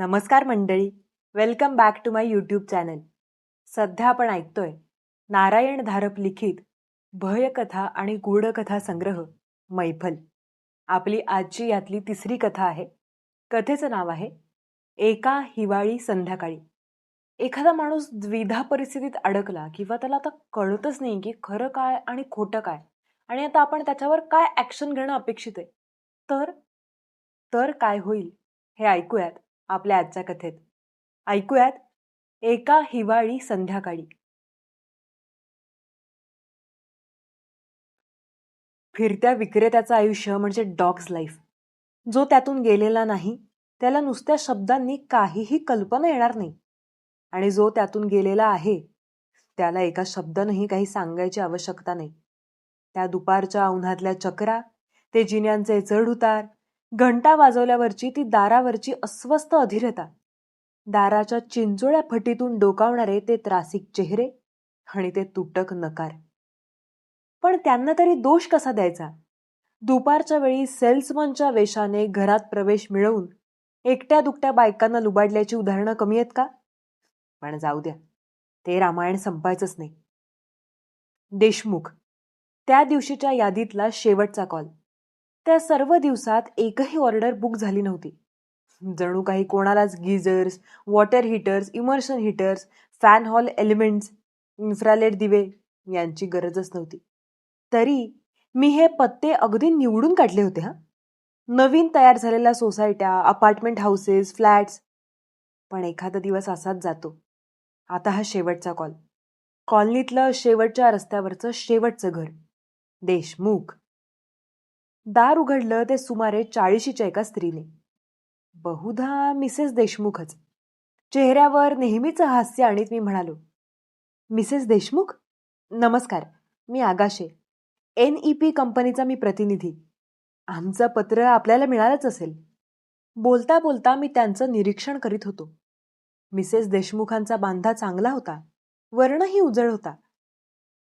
नमस्कार मंडळी. Welcome back to my YouTube channel सध्या आपण ऐकतोय नारायण धारप लिखित भयकथा आणि गूढकथा संग्रह मैफल. आपली आजची यातली तिसरी कथा आहे. कथेचं नाव आहे एका हिवाळी संध्याकाळी. एखादा माणूस द्विधा परिस्थितीत अडकला किंवा त्याला आता कळतच नाही की खरं काय आणि खोटं काय आणि आता आपण त्याच्यावर काय ॲक्शन घेणं अपेक्षित आहे. तर तर काय होईल हे ऐकूयात. आपल्या आजच्या कथेत. ऐकूयात एका हिवाळी संध्याकाळी. फिरत्या विक्रेत्याचं आयुष्य म्हणजे डॉग्स लाईफ. जो त्यातून गेलेला नाही त्याला नुसत्या शब्दांनी काहीही कल्पना येणार नाही. आणि जो त्यातून गेलेला आहे त्याला एका शब्दानंही काही सांगायची आवश्यकता नाही. त्या दुपारच्या उन्हातल्या चक्रा ते जिन्यांचे चढ उतार घंटा वाजवल्यावरची ती दारावरची अस्वस्थ अधीरता. दाराच्या चिंचोळ्या फटीतून डोकावणारे ते त्रासिक चेहरे आणि ते तुटक नकार. पण त्यांना तरी दोष कसा द्यायचा? दुपारच्या वेळी सेल्समनच्या वेशाने घरात प्रवेश मिळवून एकट्या दुकट्या बायकांना लुबाडल्याची उदाहरणं कमी आहेत का? पण जाऊ द्या ते रामायण संपायचंच नाही. देशमुख त्या दिवशीच्या यादीतला शेवटचा कॉल. त्या सर्व दिवसात एकही ऑर्डर बुक झाली नव्हती. जणू काही कोणालाच geysers water heaters immersion heaters fan hall elements infrared दिवे यांची गरजच नव्हती. तरी मी हे पत्ते अगदी निवडून काढले होते हा. नवीन तयार झालेल्या सोसायट्या अपार्टमेंट हाऊसेस फ्लॅट्स. पण एखादा दिवस असाच जातो. आता हा शेवटचा कॉल. कॉलनीतलं शेवटच्या रस्त्यावरचं शेवटचं घर. देशमुख. दार उघडलं ते सुमारे चाळीशीच्या एका स्त्रीने. बहुधा मिसेस देशमुखच. चेहऱ्यावर नेहमीच हास्य आणीत मी म्हणालो मिसेस देशमुख? नमस्कार मी आगाशे. एन ई पी कंपनीचा मी प्रतिनिधी. आमचं पत्र आपल्याला मिळालंच असेल. बोलता बोलता मी त्यांचं निरीक्षण करीत होतो. मिसेस देशमुखांचा बांधा चांगला होता वर्णही उजळ होता.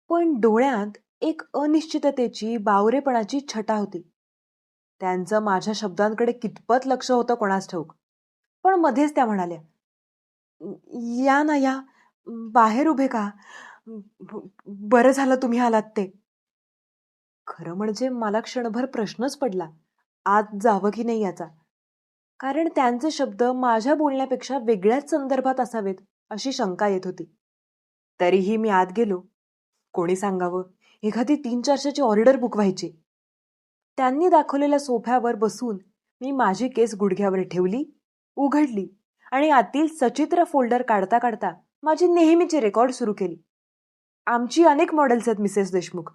पण डोळ्यात एक अनिश्चिततेची बावरेपणाची छटा होती. त्यांचं माझ्या शब्दांकडे कितपत लक्ष होतं कोणास ठाऊक? पण मध्येच त्या म्हणाल्या या ना या बाहेर उभे का? बरं झालं तुम्ही आलात ते. खरं म्हणजे मला क्षणभर प्रश्नच पडला. आत जावं की नाही याचा? कारण त्यांचे शब्द माझ्या बोलण्यापेक्षा वेगळ्याच संदर्भात असावेत अशी शंका येत होती. तरीही मी आत गेलो. कोणी सांगावं? एखादी तीन चारशेची ऑर्डर बुक व्हायची त्यांनी दाखवलेल्या सोफ्यावर बसून मी माझी केस गुडघ्यावर ठेवली उघडली आणि आतील सचित्र फोल्डर काढता काढता माझी नेहमीची रेकॉर्ड सुरू केली. आमची अनेक मॉडेल्स आहेत मिसेस देशमुख.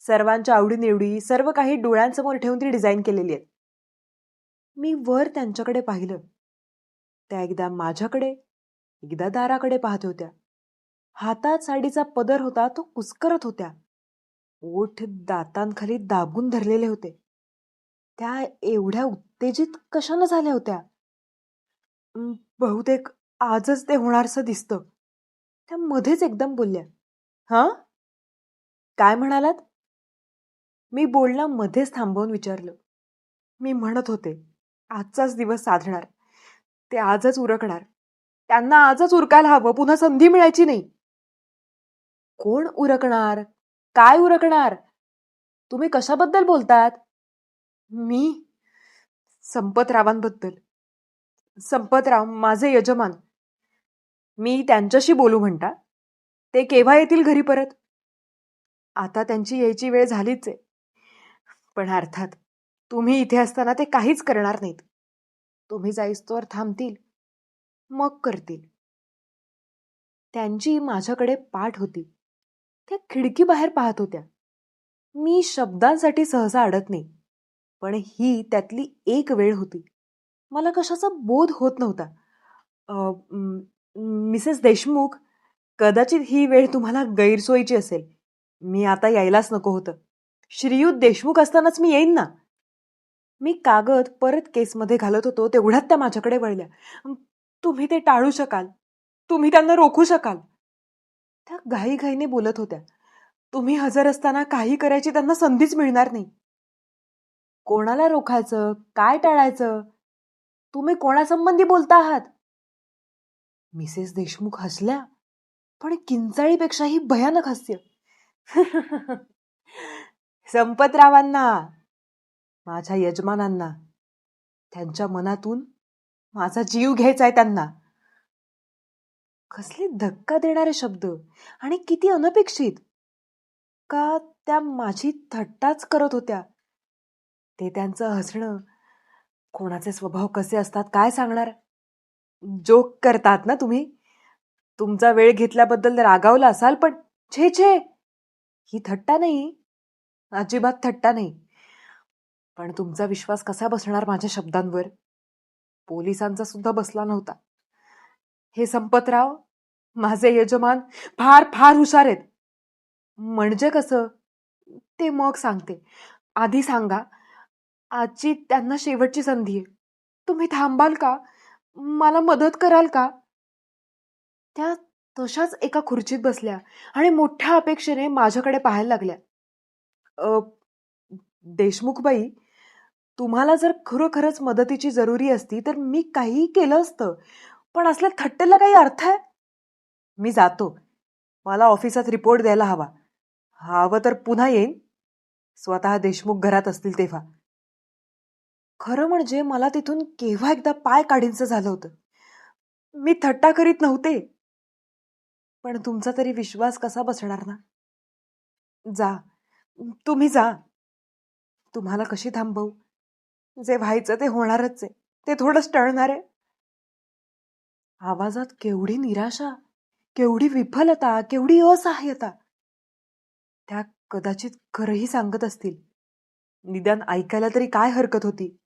सर्वांच्या आवडीनिवडी सर्व काही डोळ्यांसमोर ठेवून ती डिझाईन केलेली आहेत. मी वर त्यांच्याकडे पाहिलं. त्या एकदा माझ्याकडे एकदा दाराकडे पाहत होत्या. हातात साडीचा पदर होता तो कुस्करत होत्या. ओठ दातांखाली दाबून धरलेले होते. त्या एवढ्या उत्तेजित कशानं झाल्या होत्या? बहुतेक आजच ते होणारसं दिसतं. त्या मध्येच एकदम बोलल्या हा? काय म्हणालात? मी बोलणं मध्येच थांबवून विचारलं. मी म्हणत होते आजचाच दिवस साधणार. ते आजच उरकणार. त्यांना आजच उरकायला हवं. पुन्हा संधी मिळायची नाही. कोण उरकणार? काय उरकणार? तुम्ही कशाबद्दल बोलतात? मी संपतरावांबद्दल. संपतराव माझे यजमान. मी त्यांच्याशी बोलू म्हणता. ते केव्हा येतील घरी परत? आता त्यांची यायची वेळ झालीच आहे. पण अर्थात तुम्ही इथे असताना ते काहीच करणार नाहीत. तुम्ही जाईस्तोवर थांबतील. मग करतील. त्यांची माझ्याकडे पाठ होती. त्या खिडकी बाहेर पाहत होत्या. मी शब्दांसाठी सहसा अडत नाही. पण ही त्यातली एक वेळ होती. मला कशाचा बोध होत नव्हता. मिसेस देशमुख कदाचित ही वेळ तुम्हाला गैरसोयीची असेल. मी आता यायलाच नको होतं. श्रीयुत देशमुख असतानाच मी येईन ना? मी कागद परत केसमध्ये घालत होतो तेवढ्यात त्या माझ्याकडे वळल्या. तुम्ही ते टाळू शकाल. तुम्ही त्यांना रोखू शकाल. त्या घाईघाईने बोलत होत्या. तुम्ही हजर असताना काही करायची त्यांना संधीच मिळणार नाही. कोणाला रोखायचं? काय टाळायचं? तुम्ही कोणासंबंधी बोलता आहात? मिसेस देशमुख हसल्या पण किंचाळीपेक्षाही भयानक हास्य. संपतरावांना माझ्या यजमानांना त्यांच्या मनातून माझा जीव घ्यायचा आहे त्यांना. कसले धक्का देणारे शब्द आणि किती अनपेक्षित. का त्या माझी थट्टाच करत होत्या? ते त्यांचं हसणं. कोणाचे स्वभाव कसे असतात काय सांगणार? जोक करतात ना तुम्ही? तुमचा वेळ घेतल्याबद्दल रागावला असाल पण छे छे! ही थट्टा नाही. अजिबात थट्टा नाही. पण तुमचा विश्वास कसा बसणार माझ्या शब्दांवर? पोलिसांचा सुद्धा बसला नव्हता. हे संपतराव माझे यजमान फार फार हुशार आहेत. म्हणजे कसं? ते मग सांगते. आधी सांगा आजची त्यांना शेवटची संधी आहे. तुम्ही थांबाल का? मला मदत कराल का? त्या तशाच एका खुर्चीत बसल्या आणि मोठ्या अपेक्षेने माझ्याकडे पाहायला लागल्या. देशमुखबाई तुम्हाला जर खरोखरच मदतीची जरुरी असती तर मी काहीही केलं असतं पण असल्या थट्टेला काही अर्थ आहे? मी जातो. मला ऑफिसात रिपोर्ट द्यायला हवा. हवं तर पुन्हा येईन. स्वतः देशमुख घरात असतील तेव्हा. खरं म्हणजे मला तिथून केव्हा एकदा पाय काढीनचं झालं होतं. मी थट्टा करीत नव्हते. पण तुमचा तरी विश्वास कसा बसणार ना? जा. तुम्ही जा. तुम्हाला कशी थांबवू? जे व्हायचं ते होणारच आहे. ते थोडंच टळणार. आहे आवाजात केवढी निराशा केवढी विफलता केवढी असहाय्यता त्या कदाचित खरंही सांगत असतील. निदान ऐकायला तरी काय हरकत होती?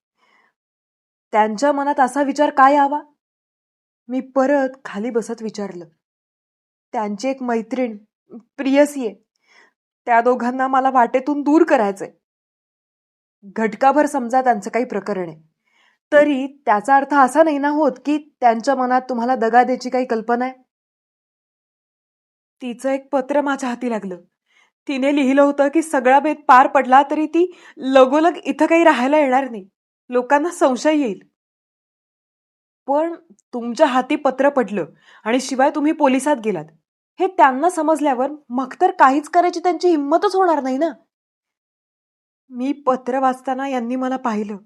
त्यांच्या मनात असा विचार काय यावा? मी परत खाली बसत विचारलं. त्यांची एक मैत्रीण प्रियसी आहे. त्या दोघांना मला वाटेतून दूर करायचंय. घटकाभर समजा त्यांचं काही प्रकरण आहे. तरी त्याचा अर्थ असा नाही ना होत की त्यांच्या मनात तुम्हाला दगा द्यायची काही कल्पना आहे? तिचं एक पत्र माझ्या हाती लागलं. तिने लिहिलं होतं की सगळा भेद पार पडला तरी ती लगोलग इथं काही राहायला येणार नाही. लोकांना संशय येईल. पण तुमच्या हाती पत्र पडलं आणि शिवाय तुम्ही पोलिसात गेलात. हे त्यांना समजल्यावर मग तर काहीच करायची त्यांची हिंमतच होणार नाही ना? मी पत्र वाचताना यांनी मला पाहिलं.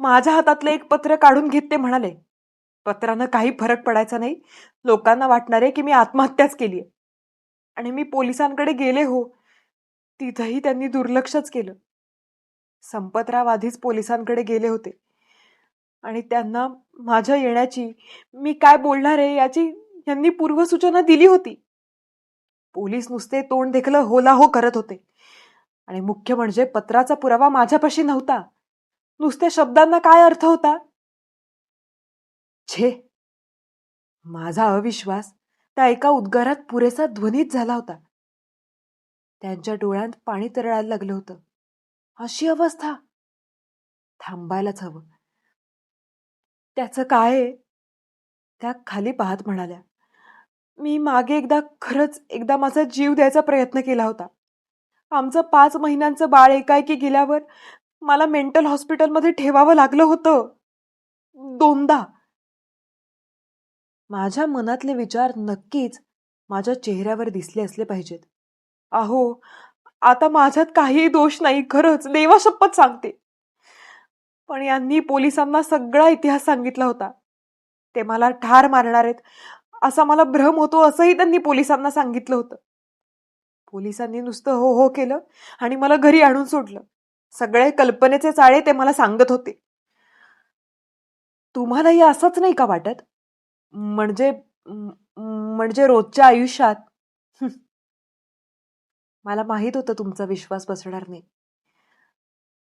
माझ्या हातातलं एक पत्र काढून घेत ते म्हणाले पत्रानं काही फरक पडायचा नाही. लोकांना वाटणार आहे की मी आत्महत्याच केली आहे. आणि मी पोलिसांकडे गेले हो. तिथंही त्यांनी दुर्लक्षच केलं. संपतराव आधीच पोलिसांकडे गेले होते. आणि त्यांना माझ्या येण्याची मी काय बोलणार आहे याची यांनी पूर्वसूचना दिली होती. पोलीस नुसते तोंड देखलं होला हो करत होते. आणि मुख्य म्हणजे पत्राचा पुरावा माझ्यापाशी नव्हता. नुसत्या शब्दांना काय अर्थ होता? छे. माझा अविश्वास त्या एका उद्गारात पुरेसा ध्वनीत झाला होता. त्यांच्या डोळ्यांत पाणी तरळायला लागलं होतं. अशी अवस्था. थांबायलाच हवं. त्याचं काय आहे? त्या खाली पाहत म्हणाल्या मी मागे एकदा खरंच एकदा माझा जीव द्यायचा प्रयत्न केला होता. आमचं पाच महिन्यांचं बाळ एकाएकी गेल्यावर मला मेंटल हॉस्पिटलमध्ये ठेवावं लागलं होतं. दोनदा. माझ्या मनातले विचार नक्कीच माझ्या चेहऱ्यावर दिसले असले पाहिजेत. अहो आता माझ्यात काहीही दोष नाही खरंच. देवा शपथ सांगते. पण यांनी पोलिसांना सगळा इतिहास सांगितला होता. ते मला ठार मारणार आहेत. असा मला भ्रम होतो असंही त्यांनी पोलिसांना सांगितलं होतं. पोलिसांनी नुसतं हो हो केलं आणि मला घरी आणून सोडलं. सगळे कल्पनेचे चाळे ते मला सांगत होते. तुम्हालाही असंच नाही का वाटत? म्हणजे म्हणजे रोजच्या आयुष्यात मला माहीत होतं तुमचा विश्वास बसणार नाही.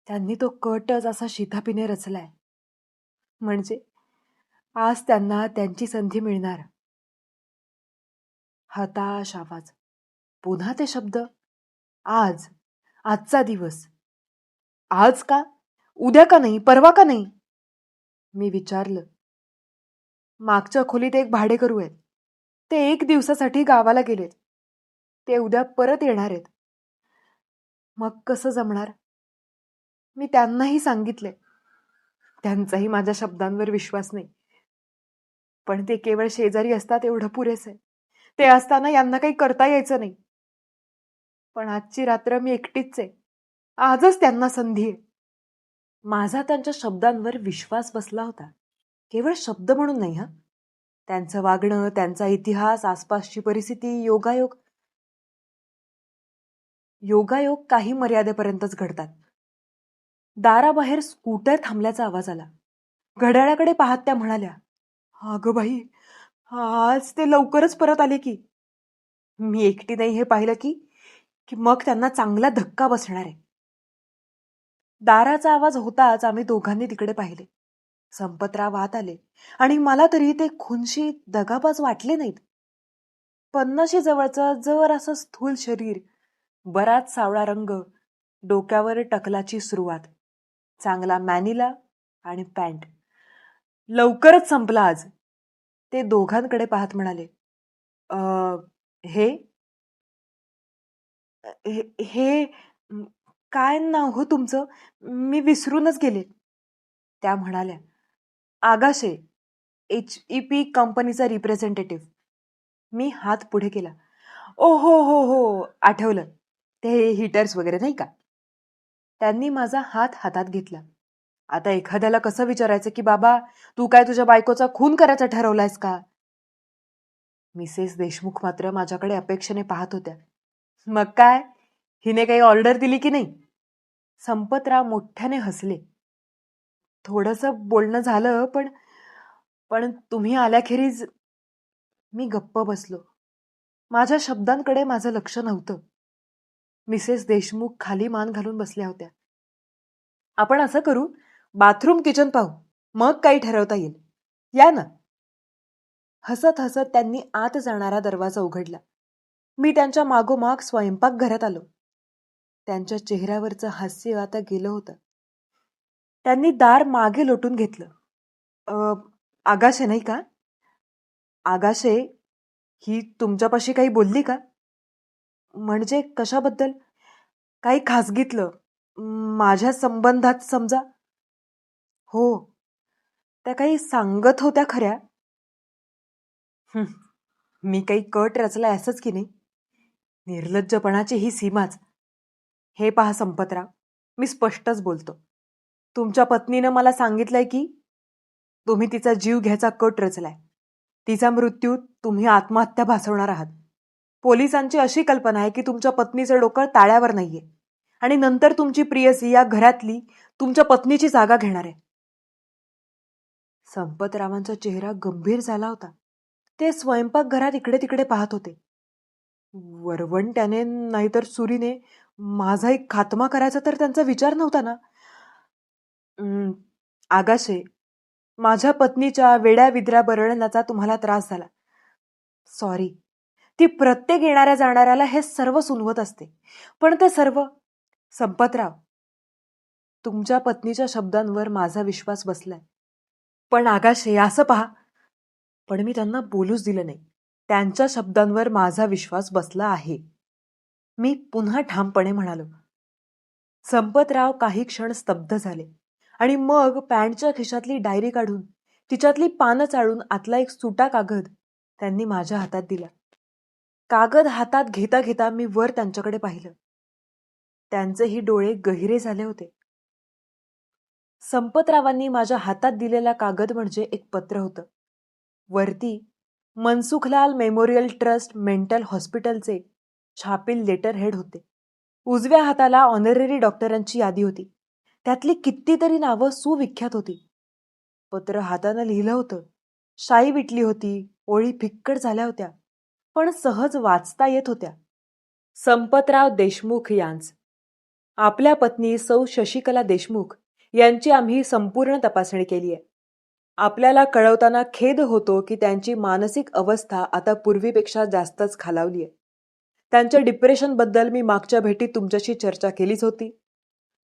त्यांनी तो कटच असा शितापीने रचलाय. म्हणजे आज त्यांना त्यांची संधी मिळणार. हताश आवाज. पुन्हा ते शब्द. आज. आजचा दिवस. आज का? उद्या का नाही? परवा का नाही? मी विचारलं. मागच्या खोलीत एक भाडेकरू आहेत. ते एक दिवसासाठी गावाला गेलेत. ते उद्या परत येणार आहेत. मग कसं जमणार? मी त्यांनाही सांगितले. त्यांचाही माझ्या शब्दांवर विश्वास नाही. पण ते केवळ शेजारी असतात एवढं पुरेस. आहे ते असताना यांना काही करता यायचं नाही. पण आजची रात्र मी एकटीच आहे. आजच त्यांना संधी आहे. माझा त्यांच्या शब्दांवर विश्वास बसला होता. केवळ शब्द म्हणून नाही हा. त्यांचं वागणं त्यांचा इतिहास आसपासची परिस्थिती योगायोग योगायोग काही मर्यादेपर्यंतच घडतात. दाराबाहेर स्कूटर थांबल्याचा आवाज आला. घड्याळाकडे पाहत त्या म्हणाल्या अगं बाई आज ते लवकरच परत आले की. मी एकटी नाही हे पाहिलं की की मग त्यांना चांगला धक्का बसणार. आहे दाराचा आवाज होताच आम्ही दोघांनी तिकडे पाहिले. संपतराव आत आले आणि मला तरी ते खुनशी दगाबाज वाटले नाहीत. पन्नाशी जवळचं जर असं स्थूल शरीर बराच सावळा रंग डोक्यावर टकलाची सुरुवात. चांगला मॅनिला आणि पॅन्ट. लवकरच संपला आज. ते दोघांकडे पाहत म्हणाले हे? हे- हे काय नाव हो तुमचं? मी विसरूनच गेले. त्या म्हणाल्या आगाशे एच ई पी कंपनीचा रिप्रेझेंटेटिव्ह. मी हात पुढे केला. ओ हो हो हो आठवलं. ते हिटर्स वगैरे नाही का? त्यांनी माझा हात हातात घेतला. आता एखाद्याला कसं विचारायचं की बाबा तू काय तुझ्या बायकोचा खून करायचा ठरवलायस का? मिसेस देशमुख मात्र माझ्याकडे अपेक्षेने पाहत होत्या. मग काय? हिने काही ऑर्डर दिली की नाही? संपतराव मोठ्याने हसले. थोडस बोलणं झालं पण पण तुम्ही आल्याखेरीज मी गप्प बसलो. माझ्या शब्दांकडे माझं लक्ष नव्हतं. मिसेस देशमुख खाली मान घालून बसल्या होत्या. आपण असं करू बाथरूम किचन पाहू मग काही ठरवता येईल. या ना. हसत हसत त्यांनी आत जाणारा दरवाजा उघडला. मी त्यांच्या मागोमाग स्वयंपाकघरात आलो. त्यांच्या चेहऱ्यावरचं हास्य आता गेलं होतं. त्यांनी दार मागे लोटून घेतलं. आगाशे नाही का? आगाशे ही तुमच्यापाशी काही बोलली का? म्हणजे कशाबद्दल? काही खासगीतलं. माझ्या संबंधात समजा. हो. त्या काही सांगत होत्या खऱ्या. मी काही कट रचलाय असंच की नाही. निर्लज्जपणाची ही सीमाच. हे पहा संपतराव. मी स्पष्टच बोलतो. तुमच्या पत्नीनं मला सांगितलंय की तुम्ही तिचा जीव घ्यायचा कट रचलाय. तिचा मृत्यू तुम्ही आत्महत्या भासवणार आहात. पोलिसांची अशी कल्पना आहे की तुमच्या पत्नीचं डोकं ताळ्यावर नाहीये. आणि नंतर तुमची प्रियसी या घरातली तुमच्या पत्नीची जागा घेणार आहे. संपतरावांचा चेहरा गंभीर झाला होता. ते स्वयंपाकघरात इकडे तिकडे पाहत होते. वरवंट्याने नाहीतर सुरीने माझा एक खात्मा करायचा तर त्यांचा विचार नव्हता ना? आगाशे माझ्या पत्नीच्या वेड्या विद्रा बरळण्याचा तुम्हाला त्रास झाला. सॉरी ती प्रत्येक येणाऱ्या जाणाऱ्याला हे सर्व सुनवत असते. पण ते सर्व संपतराव तुमच्या पत्नीच्या शब्दांवर माझा विश्वास बसलाय. पण आगाशे असं पहा. पण मी त्यांना बोलूच दिलं नाही. त्यांच्या शब्दांवर माझा विश्वास बसला आहे. मी पुन्हा ठामपणे म्हणालो संपतराव काही क्षण स्तब्ध झाले आणि मग पॅन्टच्या खिशातली डायरी काढून तिच्यातली पानं चाळून आतला एक सुटा कागद त्यांनी माझ्या हातात दिला. कागद हातात घेता घेता मी वर त्यांच्याकडे पाहिलं. त्यांचेही डोळे गहिरे झाले होते. संपतरावांनी माझ्या हातात दिलेला कागद म्हणजे एक पत्र होतं. वरती मनसुखलाल मेमोरियल ट्रस्ट मेंटल हॉस्पिटलचे छापील लेटर हेड होते. उजव्या हाताला ऑनररी डॉक्टरांची यादी होती. त्यातली कितीतरी नावं सुविख्यात होती. पत्र हातानं लिहिलं होतं. शाई विटली होती ओळी फिक्कट झाल्या होत्या. पण सहज वाचता येत होत्या. संपतराव देशमुख यांच. आपल्या पत्नी सौ शशिकला देशमुख यांची आम्ही संपूर्ण तपासणी केली आहे. आपल्याला कळवताना खेद होतो की त्यांची मानसिक अवस्था आता पूर्वीपेक्षा जास्तच खालावली आहे. त्यांच्या डिप्रेशनबद्दल मी मागच्या भेटीत तुमच्याशी चर्चा केलीच होती.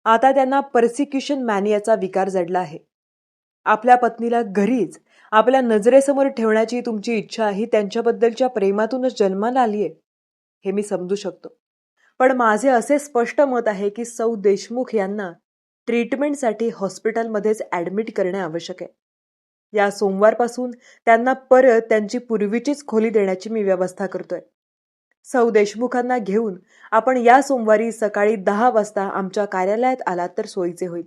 आता त्यांना पर्सिक्युशन मॅनियाचा विकार जडला आहे. आपल्या पत्नीला घरीच आपल्या नजरेसमोर ठेवण्याची तुमची इच्छा ही त्यांच्याबद्दलच्या प्रेमातूनच जन्माला आली आहे हे मी समजू शकतो. पण माझे असे स्पष्ट मत आहे की सौ देशमुख यांना ट्रीटमेंटसाठी हॉस्पिटलमध्येच ॲडमिट करणे आवश्यक आहे. या सोमवारपासून त्यांना परत त्यांची पूर्वीचीच खोली देण्याची मी व्यवस्था करतोय. सौ देशमुखांना घेऊन आपण या सोमवारी सकाळी दहा वाजता आमच्या कार्यालयात आलात तर सोयीचे होईल.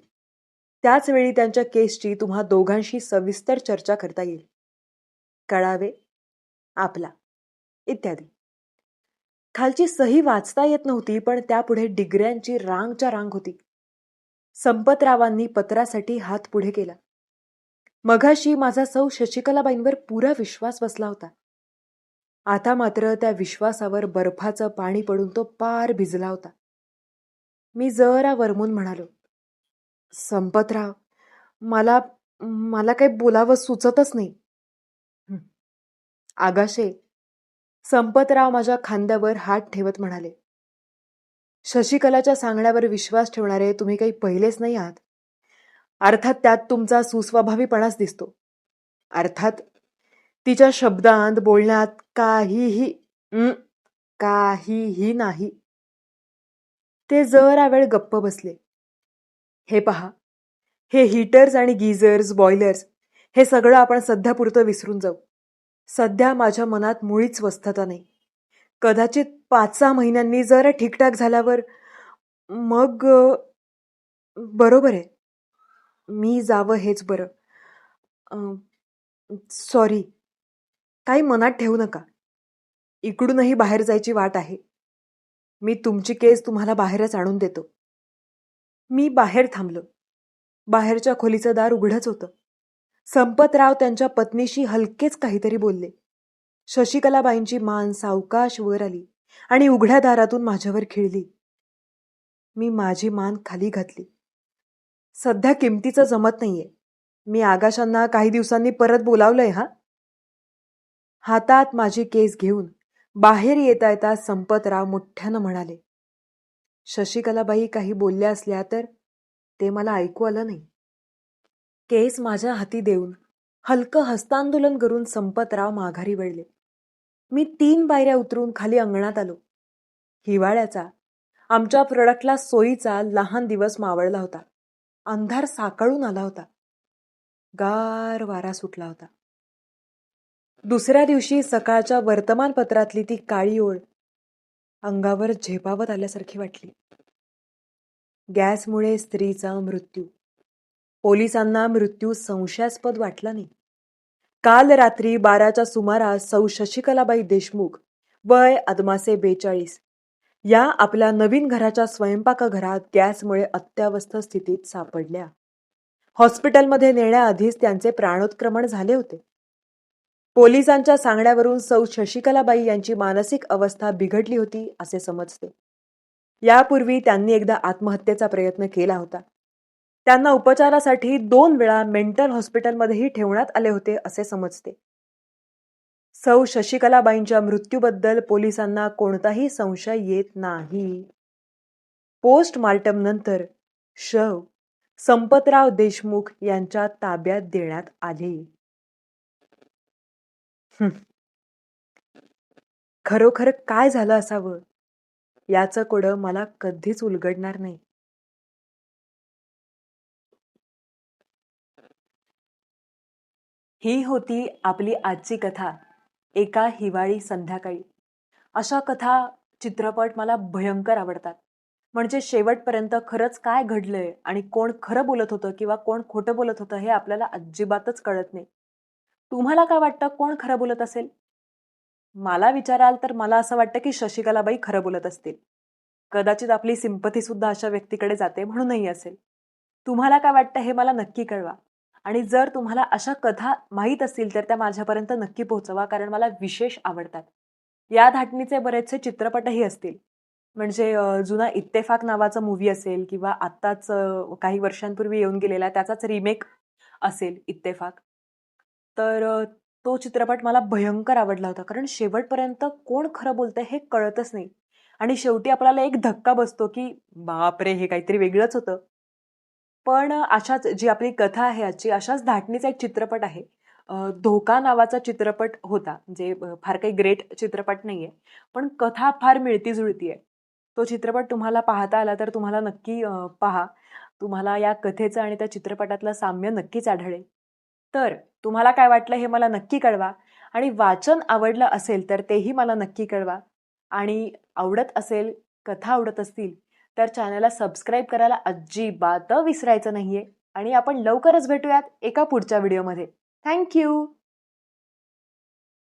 त्याचवेळी त्यांच्या केसची तुम्हा दोघांशी सविस्तर चर्चा करता येईल. कळावे? आपला. इत्यादी. खालची सही वाचता येत नव्हती पण त्यापुढे डिग्र्यांची रांगच्या रांग होती. संपतरावांनी पत्रासाठी हात पुढे केला. मघाशी माझा सौ शशिकलाबाईंवर पुरा विश्वास बसला होता. आता मात्र त्या विश्वासावर बर्फाचं पाणी पडून तो पार भिजला होता. मी जरा वरमून म्हणालो संपतराव मला मला काही बोलावं सुचतच नाही. आगाशे संपतराव माझ्या खांद्यावर हात ठेवत म्हणाले शशिकलाच्या सांगण्यावर विश्वास ठेवणारे तुम्ही काही पहिलेच नाही आहात. अर्थात त्यात तुमचा सुस्वभावीपणाच दिसतो. अर्थात तिच्या शब्दांत बोलण्यात काहीही काहीही नाही. ते जरा वेळ गप्प बसले. हे पहा. हे हीटर्स आणि गीझर्स बॉयलर्स हे सगळं आपण सध्यापुरतं विसरून जाऊ. सध्या माझ्या मनात मुळीच स्वस्थता नाही. कदाचित पाच सहा महिन्यांनी जरा ठीकठाक झाल्यावर मग बरोबर आहे. मी जावं हेच बरं. सॉरी काही मनात ठेवू नका. इकडूनही बाहेर जायची वाट आहे. मी तुमची केस तुम्हाला बाहेरच आणून देतो. मी बाहेर थांबलो. बाहेरच्या खोलीचं दार उघडच होतं. संपतराव त्यांच्या पत्नीशी हलकेच काहीतरी बोलले. शशिकलाबाईंची मान सावकाश वर आली आणि उघड्या दारातून माझ्यावर खिळली. मी माझी मान खाली घातली. सध्या किमतीचं जमत नाहीये. मी आगाशांना काही दिवसांनी परत बोलावलंय हा? हातात माझी केस घेऊन बाहेर येता येता संपतराव मोठ्यानं म्हणाले शशिकलाबाई काही बोलल्या असल्या तर ते मला ऐकू आलं नाही. केस माझ्या हाती देऊन हलकं हस्तांदोलन करून संपतराव माघारी वळले. मी तीन पायऱ्या उतरून खाली अंगणात आलो. हिवाळ्याचा आमच्या प्रोडक्टला सोयीचा लहान दिवस मावळला होता. अंधार साकाळून आला होता. गार वारा सुटला होता. दुसऱ्या दिवशी सकाळच्या वर्तमानपत्रातली ती काळी ओळ अंगावर झेपावत आल्यासारखी वाटली. गॅसमुळे स्त्रीचा मृत्यू. पोलिसांना मृत्यू संशयास्पद वाटला नाही. काल रात्री बाराच्या सुमारास सौ शशिकलाबाई देशमुख वय अदमासे बेचाळीस या आपल्या नवीन घराच्या स्वयंपाकघरात गॅसमुळे अत्यावस्थ स्थितीत सापडल्या. हॉस्पिटलमध्ये नेण्याआधीच त्यांचे प्राणोत्क्रमण झाले होते. पोलिसांच्या सांगण्यावरून सौ शशिकलाबाई यांची मानसिक अवस्था बिघडली होती असे समजते. यापूर्वी त्यांनी एकदा आत्महत्येचा प्रयत्न केला होता. त्यांना उपचारासाठी दोन वेळा मेंटल हॉस्पिटलमध्येही ठेवण्यात आले होते असे समजते. सौ शशिकलाबाईंच्या मृत्यूबद्दल पोलिसांना कोणताही संशय येत नाही. पोस्टमार्टम नंतर शव संपतराव देशमुख यांच्या ताब्यात देण्यात आले. खरोखर काय झालं असावं? याचं कोडं मला कधीच उलगडणार नाही. ही होती आपली आजची कथा एका हिवाळी संध्याकाळी. अशा कथा चित्रपट मला भयंकर आवडतात. म्हणजे शेवटपर्यंत खरंच काय घडलंय आणि कोण खरं बोलत होतं किंवा कोण खोटं बोलत होतं हे आपल्याला अजिबातच कळत नाही. तुम्हाला काय वाटतं कोण खरं बोलत असेल? मला विचाराल तर मला असं वाटतं की शशिकलाबाई खरं बोलत असतील. कदाचित आपली सिंपथी सुद्धा अशा व्यक्तीकडे जाते म्हणूनही असेल. तुम्हाला काय वाटतं हे मला नक्की कळवा. आणि जर तुम्हाला अशा कथा माहीत असतील तर त्या माझ्यापर्यंत नक्की पोहोचवा कारण मला विशेष आवडतात. या धाटणीचे बरेचसे चित्रपटही असतील. म्हणजे जुना इत्तेफाक नावाचा मूवी असेल किंवा आत्ताच काही वर्षांपूर्वी येऊन गेलेला त्याचाच रिमेक असेल इत्तेफाक. तर तो चित्रपट मला भयंकर आवडला होता. कारण शेवटपर्यंत कोण खरं बोलतं हे कळतच नाही. आणि शेवटी आपल्याला एक धक्का बसतो की बापरे हे काहीतरी वेगळंच होतं. पण अशाच जी आपली कथा आहे आजची अशाच धाटणीचा एक चित्रपट आहे. धोका नावाचा चित्रपट होता. जे फार काही ग्रेट चित्रपट नाही आहे पण कथा फार मिळती जुळती आहे तो चित्रपट तुम्हाला पाहता आला तर तुम्हाला नक्की पहा. तुम्हाला या कथेचं आणि त्या चित्रपटातलं साम्य नक्कीच आढळेल. तर तुम्हाला काय वाटलं हे मला नक्की कळवा. आणि वाचन आवडलं असेल तर तेही मला नक्की कळवा. आणि आवडत असेल कथा आवडत असतील तर चॅनलला सबस्क्राईब करायला अजिबात विसरायचं नाही आहे आणि आपण लवकरच भेटूयात एका पुढच्या व्हिडिओमध्ये. थँक्यू